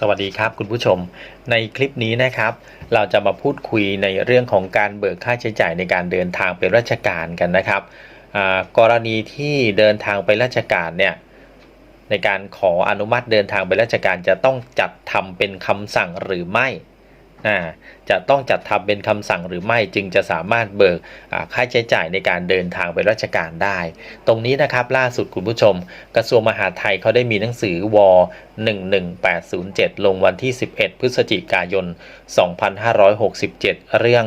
สวัสดีครับคุณผู้ชม ในคลิปนี้นะครับ เราจะมาพูดคุยในเรื่องของการเบิกค่าใช้จ่ายในการเดินทางไปราชการกันนะครับกรณีที่เดินทางไปราชการเนี่ยในการขออนุมัติเดินทางไปราชการจะต้องจัดทำเป็นคำสั่งหรือไม่ จะต้องจัดทำเป็นคำสั่งหรือไม่จึงจะสามารถเบิกค่าใช้จ่ายในการเดินทางไปราชการได้ ตรงนี้นะครับล่าสุดคุณผู้ชม กระทรวงมหาดไทยเขาได้มีหนังสือว11807 ลงวันที่ 11 พฤศจิกายน 2567 เรื่อง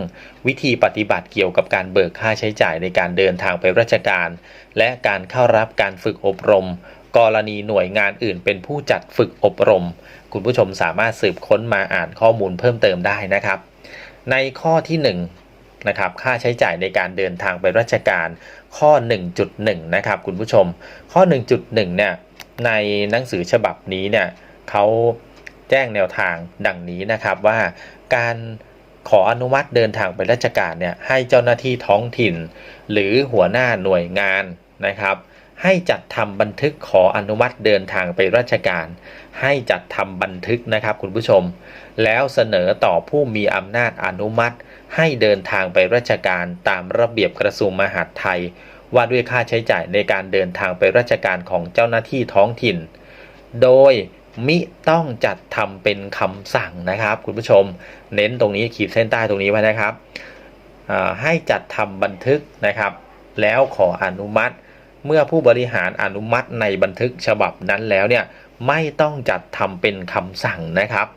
วิธีปฏิบัติเกี่ยวกับการเบิกค่าใช้จ่ายในการเดินทางไปราชการ และการเข้ารับการฝึกอบรม กรณีหน่วยงานอื่น เป็นผู้จัดฝึกอบรม คุณผู้ชมสามารถสืบค้นมาอ่านข้อมูลเพิ่มเติมได้นะครับ ในข้อที่1นะครับค่าใช้จ่ายในการเดินทางไปราชการข้อ 1.1 นะครับคุณผู้ชม ข้อ 1.1 เนี่ยในหนังสือฉบับนี้เนี่ยเขาแจ้งแนวทางดังนี้นะครับว่าการขออนุมัติเดินทางไปราชการเนี่ยให้เจ้าหน้าที่ท้องถิ่น หรือหัวหน้าหน่วยงานนะครับ ให้จัดทำบันทึกขออนุมัติเดินทางไปราชการ ให้จัดทำบันทึกนะครับคุณผู้ชม แล้วเสนอต่อผู้มีอำนาจอนุมัติ ให้เดินทางไปราชการตามระเบียบกระทรวงมหาดไทย ว่าด้วยค่าใช้จ่ายในการเดินทางไปราชการของเจ้าหน้าที่ท้องถิ่น โดยมิต้องจัดทำเป็นคำสั่งนะครับ คุณผู้ชม เน้นตรงนี้ขีดเส้นใต้ตรงนี้ไว้นะครับให้จัดทำบันทึกนะครับ แล้วขออนุมัติ เมื่อผู้บริหารอนุมัติในบันทึกฉบับนั้นแล้วเนี่ยไม่ต้องจัดทำเป็นคำสั่งนะครับ